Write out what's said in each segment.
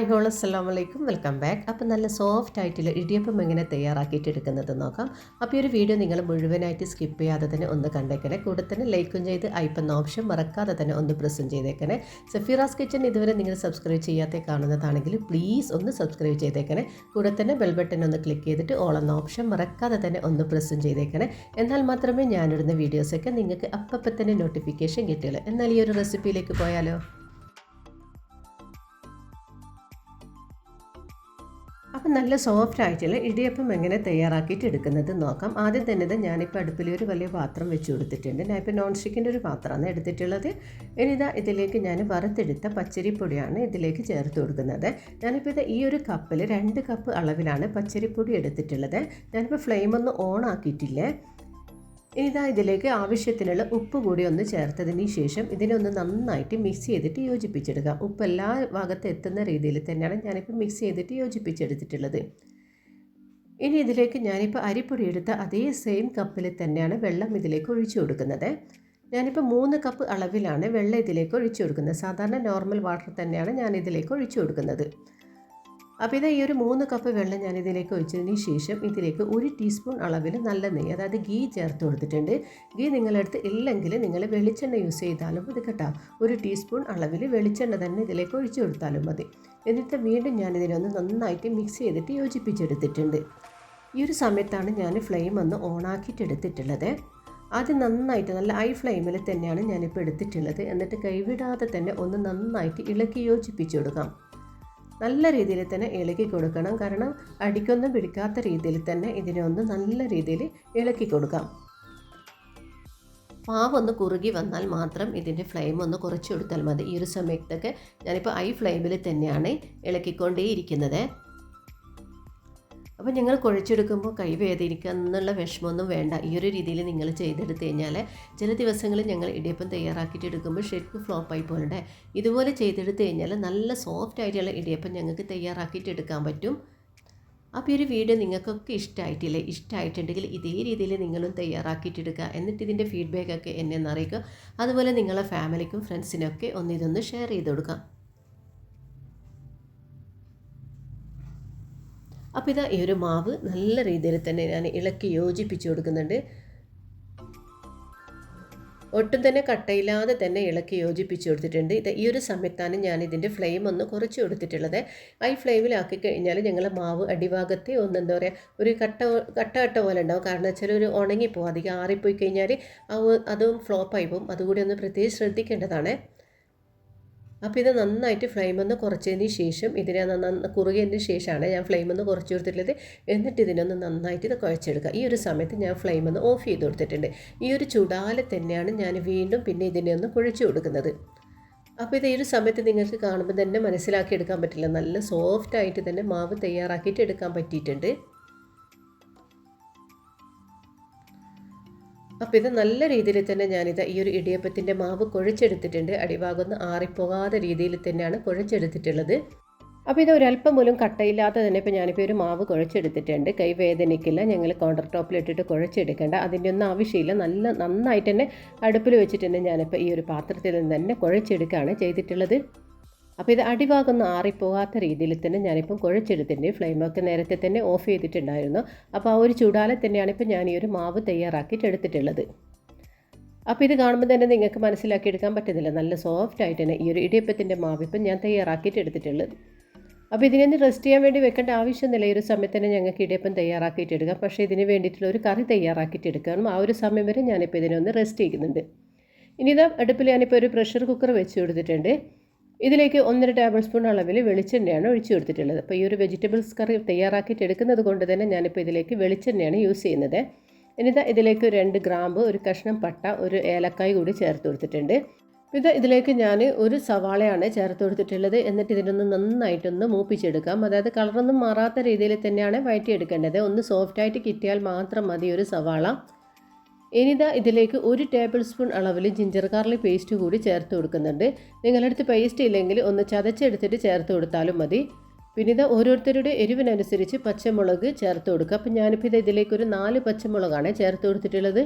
Hi whole അസ്സാം വലൈക്കും welcome back. അപ്പോൾ നല്ല സോഫ്റ്റ് ആയിട്ടുള്ള ഇടിയപ്പം എങ്ങനെ തയ്യാറാക്കിയിട്ട് എടുക്കുന്നത് നോക്കാം. അപ്പോൾ ഈ ഒരു വീഡിയോ നിങ്ങൾ മുഴുവനായിട്ട് സ്കിപ്പ് ചെയ്യാതെ തന്നെ ഒന്ന് കണ്ടേക്കണേ. കൂടെ തന്നെ ലൈക്കും ചെയ്ത് ഐപ്പെന്ന ഓപ്ഷൻ മറക്കാതെ തന്നെ ഒന്ന് പ്രസന്റ് ചെയ്തേക്കണേ. സഫീറാസ് കിച്ചൺ ഇതുവരെ നിങ്ങൾ സബ്സ്ക്രൈബ് ചെയ്യാത്ത കാണുന്നതാണെങ്കിൽ പ്ലീസ് ഒന്ന് സബ്സ്ക്രൈബ് ചെയ്തേക്കണേ. കൂടെ തന്നെ ബെൽ ബട്ടൺ ഒന്ന് ക്ലിക്ക് ചെയ്തിട്ട് ഓൾ എന്ന ഓപ്ഷൻ മറക്കാതെ തന്നെ ഒന്ന് പ്രസന്റ് ചെയ്തേക്കണേ. എന്നാൽ മാത്രമേ ഞാനിടുന്ന വീഡിയോസൊക്കെ നിങ്ങൾക്ക് അപ്പം തന്നെ നോട്ടിഫിക്കേഷൻ കിട്ടുകയുള്ളൂ. എന്നാൽ ഈ ഒരു റെസിപ്പിയിലേക്ക് പോയാലോ? അപ്പം നല്ല സോഫ്റ്റ് ആയിട്ടുള്ള ഇടിയപ്പം എങ്ങനെ തയ്യാറാക്കിയിട്ട് എടുക്കുന്നത് നോക്കാം. ആദ്യം തന്നെ ഇത് ഞാനിപ്പോൾ അടുപ്പിൽ ഒരു വലിയ പാത്രം വെച്ച് കൊടുത്തിട്ടുണ്ട്. ഞാനിപ്പോൾ നോൺ സ്റ്റിക്കിന്റെ ഒരു പാത്രമാണ് എടുത്തിട്ടുള്ളത്. ഇനി ഇതാ ഇതിലേക്ക് ഞാൻ വറുത്തെടുത്ത പച്ചരിപ്പൊടിയാണ് ഇതിലേക്ക് ചേർത്ത് കൊടുക്കുന്നത്. ഞാനിപ്പോൾ ഇത് ഈ ഒരു കപ്പിൽ രണ്ട് കപ്പ് അളവിലാണ് പച്ചരിപ്പൊടി എടുത്തിട്ടുള്ളത്. ഞാനിപ്പോൾ ഫ്ലെയിമൊന്നും ഓൺ ആക്കിയിട്ടില്ലേ? ഇതാ ഇതിലേക്ക് ആവശ്യത്തിനുള്ള ഉപ്പ് കൂടി ഒന്ന് ചേർത്തതിന് ശേഷം ഇതിനെ ഒന്ന് നന്നായിട്ട് മിക്സ് ചെയ്തിട്ട് യോജിപ്പിച്ചെടുക്കുക. ഉപ്പ് എല്ലാ ഭാഗത്ത് എത്തുന്ന രീതിയിൽ തന്നെയാണ് ഞാനിപ്പോൾ മിക്സ് ചെയ്തിട്ട് യോജിപ്പിച്ചെടുത്തിട്ടുള്ളത്. ഇനി ഇതിലേക്ക് ഞാനിപ്പോൾ അരിപ്പൊടി എടുത്ത അതേ സെയിം കപ്പിൽ തന്നെയാണ് വെള്ളം ഇതിലേക്ക് ഒഴിച്ചു കൊടുക്കുന്നത്. ഞാനിപ്പോൾ മൂന്ന് കപ്പ് അളവിലാണ് വെള്ളം ഇതിലേക്ക് ഒഴിച്ചു കൊടുക്കുന്നത്. സാധാരണ നോർമൽ വാട്ടർ തന്നെയാണ് ഞാൻ ഇതിലേക്ക് ഒഴിച്ചു കൊടുക്കുന്നത്. അപ്പോൾ ഇത് ഈ ഒരു മൂന്ന് കപ്പ് വെള്ളം ഞാൻ ഇതിലേക്ക് ഒഴിച്ചതിന് ശേഷം ഇതിലേക്ക് ഒരു ടീസ്പൂൺ അളവിൽ നല്ല നെയ്യ് അതായത് ഗീ ചേർത്ത് കൊടുത്തിട്ടുണ്ട്. ഗീ നിങ്ങളെടുത്ത് ഇല്ലെങ്കിൽ നിങ്ങൾ വെളിച്ചെണ്ണ യൂസ് ചെയ്താലും മതി കേട്ടോ. ഒരു ടീസ്പൂൺ അളവിൽ വെളിച്ചെണ്ണ തന്നെ ഇതിലേക്ക് ഒഴിച്ചു കൊടുത്താലും മതി. എന്നിട്ട് വീണ്ടും ഞാൻ ഇതിനൊന്ന് നന്നായിട്ട് മിക്സ് ചെയ്തിട്ട് യോജിപ്പിച്ചെടുത്തിട്ടുണ്ട്. ഈ ഒരു സമയത്താണ് ഞാൻ ഫ്ലെയിം ഒന്ന് ഓണാക്കിയിട്ട് എടുത്തിട്ടുള്ളത്. അത് നന്നായിട്ട് നല്ല ഹൈ ഫ്ലെയിമിൽ തന്നെയാണ് ഞാനിപ്പോൾ എടുത്തിട്ടുള്ളത്. എന്നിട്ട് കൈവിടാതെ തന്നെ ഒന്ന് നന്നായിട്ട് ഇളക്കി യോജിപ്പിച്ചു കൊടുക്കാം. നല്ല രീതിയിൽ തന്നെ ഇളക്കി കൊടുക്കണം. കാരണം അടിക്കൊന്നും പിടിക്കാത്ത രീതിയിൽ തന്നെ ഇതിനെ ഒന്ന് നല്ല രീതിയിൽ ഇളക്കി കൊടുക്കാം. പാവൊന്ന് കുറുകി വന്നാൽ മാത്രം ഇതിന്റെ ഫ്ലെയിം ഒന്ന് കുറച്ച് കൊടുത്താൽ മതി. ഈ ഒരു സമയത്തൊക്കെ ഞാനിപ്പോൾ ഐ ഫ്ലെയിമിൽ തന്നെയാണ് ഇളക്കിക്കൊണ്ടേയിരിക്കുന്നത്. അപ്പോൾ നിങ്ങൾ കുഴച്ചെടുക്കുമ്പോൾ കൈ വേദനിക്കുക എന്നുള്ള വിഷമമൊന്നും വേണ്ട. ഈ ഒരു രീതിയിൽ നിങ്ങൾ ചെയ്തെടുത്ത് കഴിഞ്ഞാൽ ചില ദിവസങ്ങളിൽ ഞങ്ങൾ ഇടിയപ്പം തയ്യാറാക്കിയിട്ട് എടുക്കുമ്പോൾ ശരിക്കും ഫ്ലോപ്പായി പോകണ്ടേ ഇതുപോലെ ചെയ്തെടുത്ത് കഴിഞ്ഞാൽ നല്ല സോഫ്റ്റ് ആയിട്ടുള്ള ഇടിയപ്പം ഞങ്ങൾക്ക് തയ്യാറാക്കിയിട്ട് എടുക്കാൻ പറ്റും. അപ്പോൾ ഈ ഒരു വീഡിയോ നിങ്ങൾക്കൊക്കെ ഇഷ്ടമായിട്ടില്ലേ? ഇഷ്ടമായിട്ടുണ്ടെങ്കിൽ ഇതേ രീതിയിൽ നിങ്ങളും തയ്യാറാക്കിയിട്ടെടുക്കുക എന്നിട്ട് ഇതിന്റെ ഫീഡ്ബാക്കൊക്കെ എന്നെ അറിയിക്കുക. അതുപോലെ നിങ്ങളെ ഫാമിലിക്കും ഫ്രണ്ട്സിനൊക്കെ ഒന്ന് ഇതൊന്ന് ഷെയർ ചെയ്ത് കൊടുക്കാം അപ്പോൾ ഇതാ ഈ ഒരു മാവ് നല്ല രീതിയിൽ തന്നെ ഞാൻ ഇളക്കി യോജിപ്പിച്ച് കൊടുക്കുന്നുണ്ട്. ഒട്ടും തന്നെ കട്ടയില്ലാതെ തന്നെ ഇളക്കി യോജിപ്പിച്ച് കൊടുത്തിട്ടുണ്ട്. ഇത് ഈ ഒരു സമയത്താണ് ഞാൻ ഇതിന്റെ ഫ്ലെയിം ഒന്ന് കുറച്ച് കൊടുത്തിട്ടുള്ളത്. ഹൈ ഫ്ലെയിമിലാക്കി കഴിഞ്ഞാൽ ഞങ്ങൾ മാവ് അടിഭാഗത്തെ ഒന്ന് എന്താ പറയുക ഒരു കട്ട കട്ട കട്ട പോലെ ഉണ്ടാവും. കാരണം വെച്ചാൽ ഒരു ഉണങ്ങിപ്പോവും. അധികം ആറിപ്പോയി കഴിഞ്ഞാൽ അതും ഫ്ലോപ്പായി പോകും. അതുകൂടി ഒന്ന് പ്രത്യേകിച്ച് ശ്രദ്ധിക്കേണ്ടതാണ്. അപ്പോൾ ഇത് നന്നായിട്ട് ഫ്ലെയിം ഒന്ന് കുറച്ചതിന് ശേഷം ഇതിനെ നന്ന കുറുകിയതിന് ശേഷമാണ് ഞാൻ ഫ്ലെയിം ഒന്ന് കുറച്ച് കൊടുത്തിട്ടുള്ളത്. എന്നിട്ട് ഇതിനൊന്ന് നന്നായിട്ട് ഇത് കുഴച്ചെടുക്കുക. ഈ ഒരു സമയത്ത് ഞാൻ ഫ്ലെയിം ഒന്ന് ഓഫ് ചെയ്ത് കൊടുത്തിട്ടുണ്ട്. ഈ ഒരു ചൂടാലെ തന്നെയാണ് ഞാൻ വീണ്ടും പിന്നെ ഇതിനെ ഒന്ന് കുഴച്ച് കൊടുക്കുന്നത്. അപ്പോൾ ഇത് ഈ ഒരു സമയത്ത് നിങ്ങൾക്ക് കാണുമ്പോൾ തന്നെ മനസ്സിലാക്കി എടുക്കാൻ പറ്റില്ല. നല്ല സോഫ്റ്റായിട്ട് തന്നെ മാവ് തയ്യാറാക്കിയിട്ട് എടുക്കാൻ പറ്റിയിട്ടുണ്ട്. അപ്പോൾ ഇത് നല്ല രീതിയിൽ തന്നെ ഞാനിത് ഈ ഒരു ഇടിയപ്പത്തിന്റെ മാവ് കുഴച്ചെടുത്തിട്ടുണ്ട്. അടിഭാഗമൊന്നും ആറിപ്പോകാതെ രീതിയിൽ തന്നെയാണ് കുഴച്ചെടുത്തിട്ടുള്ളത്. അപ്പോൾ ഇത് ഒരല്പം പോലും കട്ടയില്ലാതെ തന്നെ ഇപ്പോൾ ഞാനിപ്പോൾ ഒരു മാവ് കുഴച്ചെടുത്തിട്ടുണ്ട്. കൈ വേദനയ്ക്കില്ല ഞങ്ങൾ കൗണ്ടർ ടോപ്പിലിട്ടിട്ട് കുഴച്ചെടുക്കേണ്ട. അതിന്റെ ഒന്നും ആവശ്യമില്ല. നല്ല നന്നായിട്ട് തന്നെ അടുപ്പിൽ വെച്ചിട്ട് തന്നെ ഞാനിപ്പോൾ ഈ ഒരു പാത്രത്തിൽ നിന്ന് തന്നെ കുഴച്ചെടുക്കുകയാണ് ചെയ്തിട്ടുള്ളത്. അപ്പോൾ ഇത് അടിവാകൊന്നും ആറിപ്പോകാത്ത രീതിയിൽ തന്നെ ഞാനിപ്പം കുഴച്ചെടുത്തിട്ടുണ്ട്. ഫ്ലെയിമൊക്കെ നേരത്തെ തന്നെ ഓഫ് ചെയ്തിട്ടുണ്ടായിരുന്നു. അപ്പോൾ ആ ഒരു ചൂടാലെ തന്നെയാണ് ഇപ്പോൾ ഞാൻ ഈ ഒരു മാവ് തയ്യാറാക്കിയിട്ട് എടുത്തിട്ടുള്ളത്. അപ്പോൾ ഇത് കാണുമ്പോൾ തന്നെ നിങ്ങൾക്ക് മനസ്സിലാക്കി എടുക്കാൻ പറ്റുന്നില്ല. നല്ല സോഫ്റ്റ് ആയിട്ട് തന്നെ ഈ ഒരു ഇടിയപ്പത്തിന്റെ മാവ് ഇപ്പം ഞാൻ തയ്യാറാക്കിയിട്ട് എടുത്തിട്ടുള്ളത്. അപ്പോൾ ഇതിനെ റെസ്റ്റ് ചെയ്യാൻ വേണ്ടി വെക്കേണ്ട ആവശ്യമൊന്നുമില്ല. ഈ ഒരു സമയത്ത് തന്നെ ഞങ്ങൾക്ക് ഇടിയപ്പം തയ്യാറാക്കിയിട്ട് എടുക്കാം. പക്ഷേ ഇതിന് വേണ്ടിയിട്ടുള്ള ഒരു കറി തയ്യാറാക്കിയിട്ട് എടുക്കണം. ആ ഒരു സമയം വരെ ഞാനിപ്പോൾ ഇതിനൊന്ന് റെസ്റ്റ് ചെയ്യുന്നുണ്ട്. ഇനി ഇതാ അടുപ്പിൽ ഞാനിപ്പോൾ ഒരു പ്രഷർ കുക്കർ വെച്ച് കൊടുത്തിട്ടുണ്ട്. ഇതിലേക്ക് ഒന്നര ടേബിൾ സ്പൂൺ അളവിൽ വെളിച്ചെണ്ണയാണ് ഒഴിച്ചു കൊടുത്തിട്ടുള്ളത്. അപ്പോൾ ഈ ഒരു വെജിറ്റബിൾസ് കറി തയ്യാറാക്കിയിട്ട് എടുക്കുന്നത് കൊണ്ട് തന്നെ ഞാനിപ്പോൾ ഇതിലേക്ക് വെളിച്ചെണ്ണയാണ് യൂസ് ചെയ്യുന്നത്. ഇനിതാ ഇതിലേക്ക് രണ്ട് ഗ്രാമ്പ് ഒരു കഷ്ണം പട്ട ഒരു ഏലക്കായ് കൂടി ചേർത്ത് കൊടുത്തിട്ടുണ്ട്. ഇത് ഇതിലേക്ക് ഞാൻ ഒരു സവാളയാണ് ചേർത്ത് കൊടുത്തിട്ടുള്ളത്. എന്നിട്ട് ഇതിനൊന്ന് നന്നായിട്ടൊന്ന് മൂപ്പിച്ചെടുക്കാം. അതായത് കളറൊന്നും മാറാത്ത രീതിയിൽ തന്നെയാണ് വഴറ്റിയെടുക്കേണ്ടത്. ഒന്ന് സോഫ്റ്റായിട്ട് കിട്ടിയാൽ മാത്രം മതി ഒരു സവാള. ഇനിതാ ഇതിലേക്ക് ഒരു ടേബിൾ സ്പൂൺ അളവിൽ ജിഞ്ചർ ഗാർലി പേസ്റ്റ് കൂടി ചേർത്ത് കൊടുക്കുന്നുണ്ട്. നിങ്ങളടുത്ത് പേസ്റ്റ് ഇല്ലെങ്കിൽ ഒന്ന് ചതച്ചെടുത്തിട്ട് ചേർത്ത് കൊടുത്താലും മതി. പിന്നെ ഇത് ഓരോരുത്തരുടെ എരിവിനനുസരിച്ച് പച്ചമുളക് ചേർത്ത് കൊടുക്കുക. അപ്പം ഞാനിപ്പോൾ ഇത് ഇതിലേക്ക് ഒരു നാല് പച്ചമുളകാണ് ചേർത്ത് കൊടുത്തിട്ടുള്ളത്.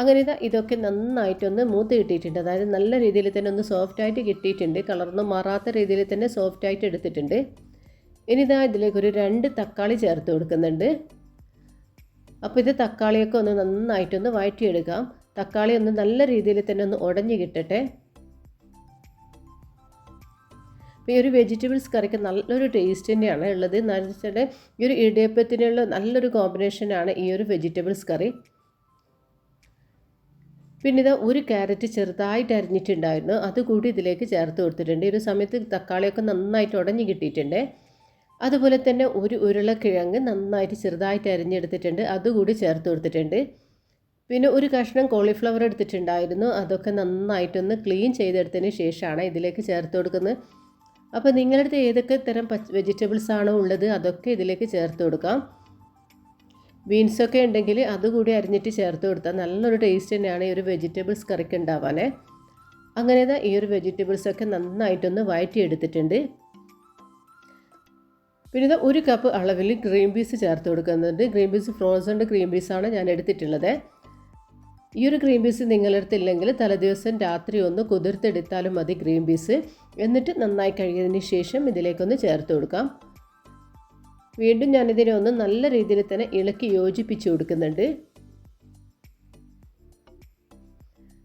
അങ്ങനെ ഇതാ ഇതൊക്കെ നന്നായിട്ടൊന്ന് മൂത്ത് കിട്ടിയിട്ടുണ്ട്. അതായത് നല്ല രീതിയിൽ തന്നെ ഒന്ന് സോഫ്റ്റായിട്ട് കിട്ടിയിട്ടുണ്ട്. കളർന്ന് മാറാത്ത രീതിയിൽ തന്നെ സോഫ്റ്റായിട്ട് എടുത്തിട്ടുണ്ട്. ഇനി ഇതാ ഇതിലേക്കൊരു രണ്ട് തക്കാളി ചേർത്ത് കൊടുക്കുന്നുണ്ട്. അപ്പോൾ ഇത് തക്കാളിയൊക്കെ ഒന്ന് നന്നായിട്ടൊന്ന് വഴറ്റിയെടുക്കാം തക്കാളി ഒന്ന് നല്ല രീതിയിൽ തന്നെ ഒന്ന് ഉടഞ്ഞു കിട്ടട്ടെ. അപ്പോൾ ഈ ഒരു വെജിറ്റബിൾസ് കറിക്ക് നല്ലൊരു ടേസ്റ്റ് തന്നെയാണ് ഉള്ളത്. എന്ന് വെച്ചാൽ ഈ ഒരു ഇടിയപ്പത്തിനുള്ള നല്ലൊരു കോമ്പിനേഷനാണ് ഈ ഒരു വെജിറ്റബിൾസ് കറി. പിന്നെ ഇത് ഒരു ക്യാരറ്റ് ചെറുതായിട്ട് അരിഞ്ഞിട്ടുണ്ടായിരുന്നു. അതുകൂടി ഇതിലേക്ക് ചേർത്ത് കൊടുത്തിട്ടുണ്ട്. ഈ ഒരു സമയത്ത് തക്കാളിയൊക്കെ നന്നായിട്ട് ഉടഞ്ഞു കിട്ടിയിട്ടുണ്ട്. അതുപോലെ തന്നെ ഒരു ഉരുളക്കിഴങ്ങ് നന്നായിട്ട് ചെറുതായിട്ട് അരിഞ്ഞെടുത്തിട്ടുണ്ട് അതുകൂടി ചേർത്ത് കൊടുത്തിട്ടുണ്ട്. പിന്നെ ഒരു കഷ്ണം കോളിഫ്ലവർ എടുത്തിട്ടുണ്ടായിരുന്നു അതൊക്കെ നന്നായിട്ടൊന്ന് ക്ലീൻ ചെയ്തെടുത്തതിന് ശേഷമാണ് ഇതിലേക്ക് ചേർത്ത് കൊടുക്കുന്നത്. അപ്പോൾ നിങ്ങളുടെ അടുത്ത് ഏതൊക്കെ തരം പച്ച വെജിറ്റബിൾസ് ആണോ ഉള്ളത് അതൊക്കെ ഇതിലേക്ക് ചേർത്ത് കൊടുക്കാം. ബീൻസൊക്കെ ഉണ്ടെങ്കിൽ അതുകൂടി അരിഞ്ഞിട്ട് ചേർത്ത് കൊടുത്താൽ നല്ലൊരു ടേസ്റ്റ് തന്നെയാണ് ഈ ഒരു വെജിറ്റബിൾസ് കറിക്ക് ഉണ്ടാവാനേ അങ്ങനെ ഈ ഒരു വെജിറ്റബിൾസൊക്കെ നന്നായിട്ടൊന്ന് വഴറ്റിയെടുത്തിട്ടുണ്ട്. പിന്നെ ഇത് ഒരു കപ്പ് അളവിൽ ഗ്രീൻ പീസ് ചേർത്ത് കൊടുക്കുന്നുണ്ട്. ഗ്രീൻ പീസ് ഫ്രോസൺ ഗ്രീൻ പീസാണ് ഞാൻ എടുത്തിട്ടുള്ളത്. ഈ ഒരു ഗ്രീൻ പീസ് നിങ്ങളടുത്തില്ലെങ്കിൽ തലേദിവസം രാത്രി ഒന്ന് കുതിർത്തെടുത്താലും മതി ഗ്രീൻ പീസ് എന്നിട്ട് നന്നായി കഴുകിയതിന് ശേഷം ഇതിലേക്കൊന്ന് ചേർത്ത് കൊടുക്കാം. വീണ്ടും ഞാനിതിനെ ഒന്ന് നല്ല രീതിയിൽ തന്നെ ഇളക്കി യോജിപ്പിച്ച് കൊടുക്കുന്നുണ്ട്.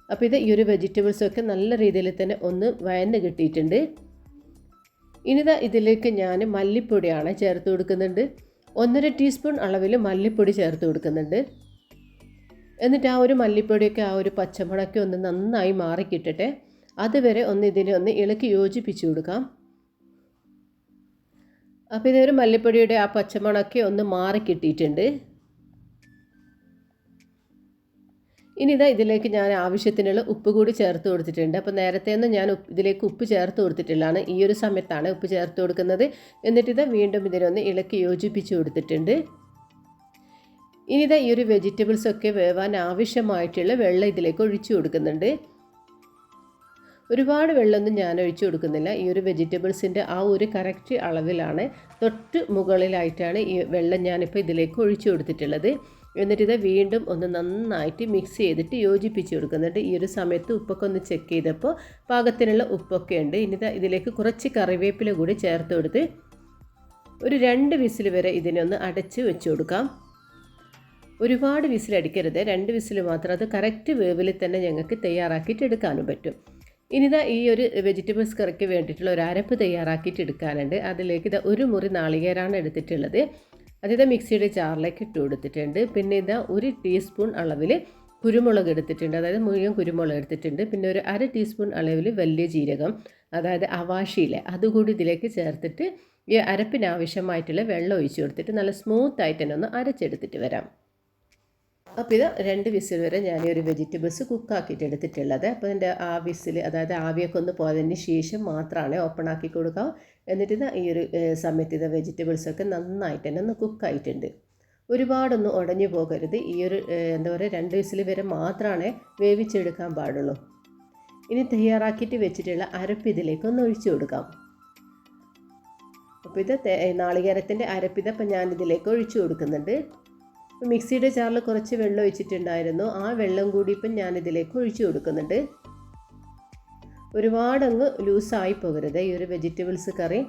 അപ്പോൾ ഇത് ഈ ഒരു വെജിറ്റബിൾസൊക്കെ നല്ല രീതിയിൽ തന്നെ ഒന്ന് വയന്ന് കിട്ടിയിട്ടുണ്ട്. ഇനിതാ ഇതിലേക്ക് ഞാൻ മല്ലിപ്പൊടിയാണ് ചേർത്ത് കൊടുക്കുന്നുണ്ട്. ഒന്നര ടീസ്പൂൺ അളവിൽ മല്ലിപ്പൊടി ചേർത്ത് കൊടുക്കുന്നുണ്ട്. എന്നിട്ട് ആ ഒരു മല്ലിപ്പൊടിയൊക്കെ ആ ഒരു പച്ചമുളകൊക്കെ ഒന്ന് നന്നായി മാറിക്കിട്ടട്ടെ. അതുവരെ ഒന്ന് ഇതിനെ ഒന്ന് ഇളക്കി യോജിപ്പിച്ച് കൊടുക്കാം. അപ്പോൾ ഇതൊരു മല്ലിപ്പൊടിയുടെ ആ പച്ചമുളകൊക്കെ ഒന്ന് മാറി കിട്ടിയിട്ടുണ്ട് ഇനി ഇതാ ഇതിലേക്ക് ഞാൻ ആവശ്യത്തിനുള്ള ഉപ്പ് കൂടി ചേർത്ത് കൊടുത്തിട്ടുണ്ട്. അപ്പോൾ നേരത്തെ ഒന്നും ഞാൻ ഇതിലേക്ക് ഉപ്പ് ചേർത്ത് കൊടുത്തിട്ടില്ലാണ് ഈ ഒരു സമയത്താണ് ഉപ്പ് ചേർത്ത് കൊടുക്കുന്നത്. എന്നിട്ട് ഇത് വീണ്ടും ഇതിനൊന്ന് ഇളക്കി യോജിപ്പിച്ച് കൊടുത്തിട്ടുണ്ട്. ഇനി ഇതാ ഈ ഒരു വെജിറ്റബിൾസ് ഒക്കെ വേവാൻ ആവശ്യമായിട്ടുള്ള വെള്ളം ഇതിലേക്ക് ഒഴിച്ചു കൊടുക്കുന്നുണ്ട്. ഒരുപാട് വെള്ളമൊന്നും ഞാൻ ഒഴിച്ചു കൊടുക്കുന്നില്ല. ഈ ഒരു വെജിറ്റബിൾസിന്റെ ആ ഒരു കറക്റ്റ് അളവിലാണ്. തൊട്ട് മുകളിലായിട്ടാണ് ഈ വെള്ളം ഞാനിപ്പോൾ ഇതിലേക്ക് ഒഴിച്ചു കൊടുത്തിട്ടുള്ളത്. എന്നിട്ട് ഇത് വീണ്ടും ഒന്ന് നന്നായിട്ട് മിക്സ് ചെയ്തിട്ട് യോജിപ്പിച്ച് കൊടുക്കുന്നുണ്ട് ഈ ഒരു സമയത്ത് ഉപ്പൊക്കെ ഒന്ന് ചെക്ക് ചെയ്തപ്പോൾ പാകത്തിനുള്ള ഉപ്പൊക്കെ ഉണ്ട്. ഇനി ഇതിലേക്ക് കുറച്ച് കറിവേപ്പില കൂടി ചേർത്ത് കൊടുത്ത് ഒരു രണ്ട് വിസിൽ വരെ ഇതിനെ ഒന്ന് അടച്ച് വെച്ച് കൊടുക്കാം. ഒരുപാട് വിസിലടിക്കരുത് രണ്ട് വിസിൽ മാത്രം അത് കറക്റ്റ് വേവിൽ തന്നെ ഞങ്ങൾക്ക് തയ്യാറാക്കിയിട്ട് എടുക്കാനും പറ്റും. ഇനിതാ ഈ ഒരു വെജിറ്റബിൾസ് കറിക്ക് വേണ്ടിയിട്ടുള്ള ഒരു അരപ്പ് തയ്യാറാക്കിയിട്ട് എടുക്കാനുണ്ട്. അതിലേക്ക് ഇതാ ഒരു മുറി നാളികേരാണ് എടുത്തിട്ടുള്ളത്. അതിതാ മിക്സിയുടെ ജാറിലേക്ക് ഇട്ട് കൊടുത്തിട്ടുണ്ട്. പിന്നെ ഇതാ ഒരു ടീസ്പൂൺ അളവിൽ കുരുമുളക് എടുത്തിട്ടുണ്ട്. അതായത് മുഴുവൻ കുരുമുളക് എടുത്തിട്ടുണ്ട്. പിന്നെ ഒരു അര ടീസ്പൂൺ അളവിൽ വലിയ ജീരകം അതായത് അവാഷിയിലെ അതുകൂടി ഇതിലേക്ക് ചേർത്തിട്ട് ഈ അരപ്പിനാവശ്യമായിട്ടുള്ള വെള്ളം ഒഴിച്ചു കൊടുത്തിട്ട് നല്ല സ്മൂത്ത് ആയിട്ട് തന്നെ ഒന്ന് അരച്ചെടുത്തിട്ട് വരാം. അപ്പോൾ ഇത് രണ്ട് വിസിൽ വരെ ഞാൻ ഒരു വെജിറ്റബിൾസ് കുക്കാക്കിയിട്ട് എടുത്തിട്ടുള്ളത്. അപ്പോൾ എന്റെ ആ വിസിൽ അതായത് ആവിയൊക്കെ ഒന്ന് പോയതിന് ശേഷം മാത്രമാണ് ഓപ്പൺ ആക്കി കൊടുക്കുക. എന്നിട്ട് ഇത് ഈ ഒരു സമയത്ത് ഇത് വെജിറ്റബിൾസൊക്കെ നന്നായിട്ട് തന്നെ ഒന്ന് കുക്കായിട്ടുണ്ട് ഒരുപാടൊന്നും ഉടഞ്ഞു പോകരുത്. ഈ ഒരു എന്താ പറയുക രണ്ട് വിസിൽ വരെ മാത്രമാണ് വേവിച്ചെടുക്കാൻ പാടുള്ളൂ. ഇനി തയ്യാറാക്കിയിട്ട് വെച്ചിട്ടുള്ള അരപ്പ് ഇതിലേക്ക് ഒന്ന് ഒഴിച്ചു കൊടുക്കാം. അപ്പോൾ ഇത് നാളികേരത്തിന്റെ അരപ്പിത് അപ്പം ഞാനിതിലേക്ക് ഒഴിച്ചു കൊടുക്കുന്നുണ്ട്. മിക്സിയുടെ ചാറിൽ കുറച്ച് വെള്ളം ഒഴിച്ചിട്ടുണ്ടായിരുന്നു. ആ വെള്ളം കൂടി ഇപ്പം ഞാനിതിലേക്ക് ഒഴിച്ചു കൊടുക്കുന്നുണ്ട്. ഒരുപാടങ്ങ് ലൂസായി പോകരുത്. ഈ ഒരു വെജിറ്റബിൾസ് കറി.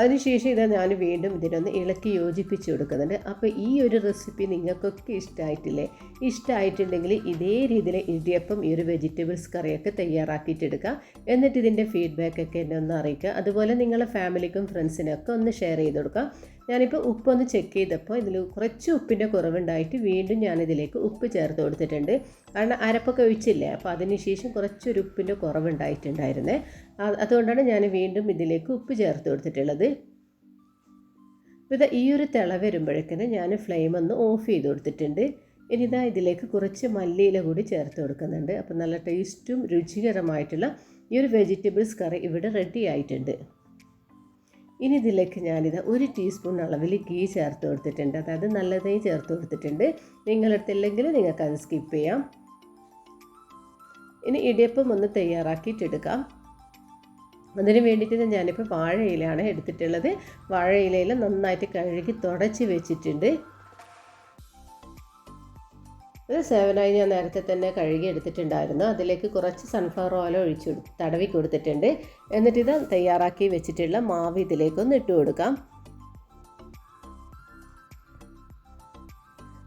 അതിനുശേഷം ഇതാ ഞാൻ വീണ്ടും ഇതിനൊന്ന് ഇളക്കി യോജിപ്പിച്ച് കൊടുക്കുന്നുണ്ട്. അപ്പോൾ ഈ ഒരു റെസിപ്പി നിങ്ങൾക്കൊക്കെ ഇഷ്ടമായിട്ടില്ലേ? ഇഷ്ടമായിട്ടുണ്ടെങ്കിൽ ഇതേ രീതിയിൽ ഇടിയപ്പം ഈ ഒരു വെജിറ്റബിൾസ് കറിയൊക്കെ തയ്യാറാക്കിയിട്ടെടുക്കുക. എന്നിട്ട് ഇതിന്റെ ഫീഡ്ബാക്കൊക്കെ എന്നെ ഒന്ന് അറിയിക്കുക. അതുപോലെ നിങ്ങളുടെ ഫാമിലിക്കും ഫ്രണ്ട്സിനൊക്കെ ഒന്ന് ഷെയർ ചെയ്ത് കൊടുക്കുക. ഞാനിപ്പോൾ ഉപ്പൊന്ന് ചെക്ക് ചെയ്തപ്പോൾ ഇതിൽ കുറച്ച് ഉപ്പിന്റെ കുറവുണ്ടായിട്ട് വീണ്ടും ഞാനിതിലേക്ക് ഉപ്പ് ചേർത്ത് കൊടുത്തിട്ടുണ്ട്. കാരണം അരപ്പൊക്കെ ഒഴിച്ചില്ലേ? അപ്പോൾ അതിന് ശേഷം കുറച്ചൊരു ഉപ്പിന്റെ കുറവുണ്ടായിട്ടുണ്ടായിരുന്നേ. അതുകൊണ്ടാണ് ഞാൻ വീണ്ടും ഇതിലേക്ക് ഉപ്പ് ചേർത്ത് കൊടുത്തിട്ടുള്ളത്. ഇത് ഈ ഒരു തിള വരുമ്പോഴേക്കിന് ഞാൻ ഫ്ലെയിം ഒന്ന് ഓഫ് ചെയ്ത് കൊടുത്തിട്ടുണ്ട്. ഇനി ഇതാ ഇതിലേക്ക് കുറച്ച് മല്ലിയില കൂടി ചേർത്ത് കൊടുക്കുന്നുണ്ട്. അപ്പോൾ നല്ല ടേസ്റ്റും രുചികരമായിട്ടുള്ള ഈ ഒരു വെജിറ്റബിൾസ് കറി ഇവിടെ റെഡി ആയിട്ടുണ്ട്. ഇനി ഇതിലേക്ക് ഞാനിത് ഒരു ടീസ്പൂൺ അളവിൽ ഗീ ചേർത്ത് കൊടുത്തിട്ടുണ്ട്. അതായത് നല്ല നെയ്യ് ചേർത്ത് കൊടുത്തിട്ടുണ്ട്. നിങ്ങളെടുത്തില്ലെങ്കിൽ നിങ്ങൾക്കത് സ്കിപ്പ് ചെയ്യാം. ഇനി ഇടിയപ്പം ഒന്ന് തയ്യാറാക്കിയിട്ടെടുക്കാം. അതിന് വേണ്ടിയിട്ട് ഞാനിപ്പോൾ വാഴയിലാണ് എടുത്തിട്ടുള്ളത്. വാഴയിലയിൽ നന്നായിട്ട് കഴുകി തുടച്ച് വെച്ചിട്ടുണ്ട്. ഇത് സേവനായി ഞാൻ നേരത്തെ തന്നെ കഴുകി എടുത്തിട്ടുണ്ടായിരുന്നു. അതിലേക്ക് കുറച്ച് സൺഫ്ലവർ ഓയിൽ ഒഴിച്ചു തടവി കൊടുത്തിട്ടുണ്ട്. എന്നിട്ട് ഇത് തയ്യാറാക്കി വെച്ചിട്ടുള്ള മാവ് ഇതിലേക്കൊന്ന് ഇട്ട് കൊടുക്കാം.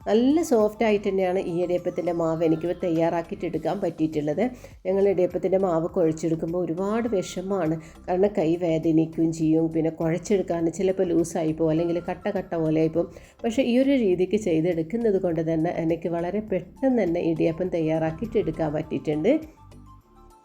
നല്ല സോഫ്റ്റ് ആയിട്ട് തന്നെയാണ് ഈ ഇടിയപ്പത്തിന്റെ മാവ് എനിക്ക് തയ്യാറാക്കിയിട്ട് എടുക്കാൻ പറ്റിയിട്ടുള്ളത്. ഞങ്ങൾ ഇടിയപ്പത്തിന്റെ മാവ് കുഴച്ചെടുക്കുമ്പോൾ ഒരുപാട് വിഷമമാണ്. കാരണം കൈ വേദനിക്കുകയും ചെയ്യും പിന്നെ കുഴച്ചെടുക്കാൻ ചിലപ്പോൾ ലൂസായി പോകും അല്ലെങ്കിൽ കട്ട കട്ട പോലെ ആയിപ്പോവും പക്ഷേ ഈ ഒരു രീതിക്ക് ചെയ്തെടുക്കുന്നത് കൊണ്ട് തന്നെ എനിക്ക് വളരെ പെട്ടെന്ന് തന്നെ ഇടിയപ്പം തയ്യാറാക്കിയിട്ട് എടുക്കാൻ പറ്റിയിട്ടുണ്ട്.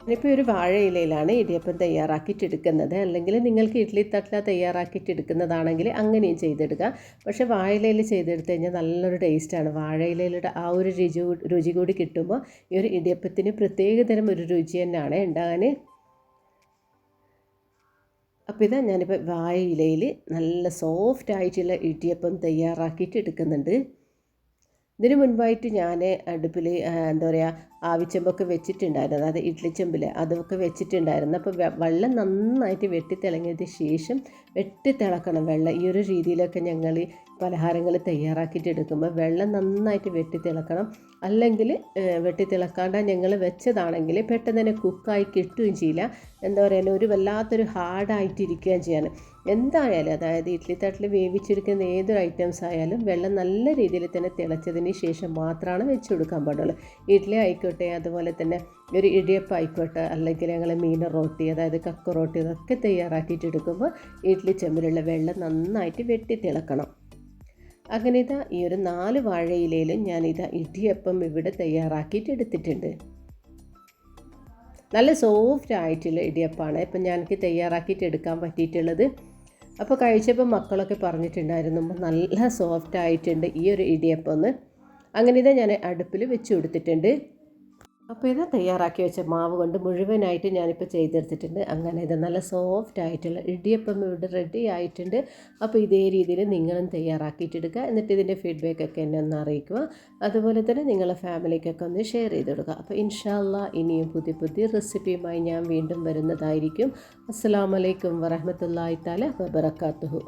ഞാനിപ്പോൾ ഒരു വാഴയിലയിലാണ് ഇടിയപ്പം തയ്യാറാക്കിയിട്ടെടുക്കുന്നത്. അല്ലെങ്കിൽ നിങ്ങൾക്ക് ഇഡ്ഡലി തട്ടില തയ്യാറാക്കിയിട്ടെടുക്കുന്നതാണെങ്കിൽ അങ്ങനെയും ചെയ്തെടുക്കുക പക്ഷേ വാഴയിലയിൽ ചെയ്തെടുത്ത് കഴിഞ്ഞാൽ നല്ലൊരു ടേസ്റ്റാണ്. വാഴയിലയുടെ ആ ഒരു രുചി രുചി കൂടി കിട്ടുമ്പോൾ ഈ ഒരു ഇടിയപ്പത്തിന് പ്രത്യേകതരം ഒരു രുചി തന്നെയാണ് ഉണ്ടാകാൻ. അപ്പോൾ ഇതാ ഞാനിപ്പോൾ വാഴയിലയിൽ നല്ല സോഫ്റ്റ് ആയിട്ടുള്ള ഇടിയപ്പം തയ്യാറാക്കിയിട്ട് എടുക്കുന്നുണ്ട് ഇതിന് മുൻപായിട്ട് ഞാൻ അടുപ്പിൽ എന്താ പറയുക ആവിച്ചെമ്പൊക്കെ വെച്ചിട്ടുണ്ടായിരുന്നു. അതായത് ഇഡ്ഡലി ചെമ്പിൽ അതൊക്കെ വെച്ചിട്ടുണ്ടായിരുന്നു. അപ്പോൾ വെള്ളം നന്നായിട്ട് വെട്ടി തിളങ്ങിയതിന് ശേഷം വെട്ടി തിളക്കണം വെള്ളം. ഈ ഒരു രീതിയിലൊക്കെ ഞങ്ങൾ പലഹാരങ്ങൾ തയ്യാറാക്കിയിട്ട് എടുക്കുമ്പോൾ വെള്ളം നന്നായിട്ട് വെട്ടി തിളക്കണം അല്ലെങ്കിൽ വെട്ടി തിളക്കാണ്ട് ഞങ്ങൾ വെച്ചതാണെങ്കിൽ പെട്ടെന്ന് തന്നെ കുക്കായി കിട്ടുകയും ചെയ്യില്ല. എന്താ പറയുക ഒരു വല്ലാത്തൊരു ഹാർഡായിട്ടിരിക്കുകയും ചെയ്യാൻ. എന്തായാലും അതായത് ഇഡ്ലി തട്ടിൽ വേവിച്ചെടുക്കുന്ന ഏതൊരു ഐറ്റംസ് ആയാലും വെള്ളം നല്ല രീതിയിൽ തന്നെ തിളച്ചതിന് ശേഷം മാത്രമാണ് വെച്ച് കൊടുക്കാൻ പാടുള്ളൂ. ഇഡ്ഡലി ആയിക്കോട്ടെ അതുപോലെ തന്നെ ഒരു ഇടിയപ്പം ആയിക്കോട്ടെ അല്ലെങ്കിൽ ഞങ്ങൾ മീൻ റോട്ടി അതായത് കക്ക റോട്ടി ഇതൊക്കെ തയ്യാറാക്കിയിട്ട് എടുക്കുമ്പോൾ ഇഡ്ഡലി ചെമ്പിലുള്ള വെള്ളം നന്നായിട്ട് വെട്ടി തിളക്കണം. അങ്ങനെ ഇതാ ഈ ഒരു നാല് വാഴയിലയിലും ഞാനിതാ ഇടിയപ്പം ഇവിടെ തയ്യാറാക്കിയിട്ട് എടുത്തിട്ടുണ്ട്. നല്ല സോഫ്റ്റ് ആയിട്ടുള്ള ഇടിയപ്പാണ് ഇപ്പം ഞാനൊക്കെ തയ്യാറാക്കിയിട്ട് എടുക്കാൻ പറ്റിയിട്ടുള്ളത്. അപ്പോൾ കഴിച്ചപ്പോൾ മക്കളൊക്കെ പറഞ്ഞിട്ടുണ്ടായിരുന്നു നല്ല സോഫ്റ്റ് ആയിട്ടുണ്ട് ഈ ഒരു ഇടിയപ്പം ഒന്ന് അങ്ങനെ ഇതാ ഞാൻ അടുപ്പിൽ വെച്ച് കൊടുത്തിട്ടുണ്ട്. അപ്പോൾ ഇത് തയ്യാറാക്കി വെച്ച മാവ് കൊണ്ട് മുഴുവനായിട്ട് ഞാനിപ്പോൾ ചെയ്തെടുത്തിട്ടുണ്ട്. അങ്ങനെ ഇത് നല്ല സോഫ്റ്റ് ആയിട്ടുള്ള ഇടിയപ്പം ഇവിടെ റെഡി ആയിട്ടുണ്ട്. അപ്പോൾ ഇതേ രീതിയിൽ നിങ്ങളും തയ്യാറാക്കിയിട്ടെടുക്കുക എന്നിട്ട് ഇതിന്റെ ഫീഡ്ബാക്ക് ഒക്കെ എന്നെ ഒന്ന് അറിയിക്കുക. അതുപോലെ തന്നെ നിങ്ങളെ ഫാമിലിക്കൊക്കെ ഒന്ന് ഷെയർ ചെയ്ത് കൊടുക്കുക. അപ്പോൾ ഇൻഷാല്ല ഇനിയും പുതിയ പുതിയ റെസിപ്പിയുമായി ഞാൻ വീണ്ടും വരുന്നതായിരിക്കും. അസ്സാം വലൈക്കും വറഹമത്തല്ലാ താല വബർക്കാത്തുഹു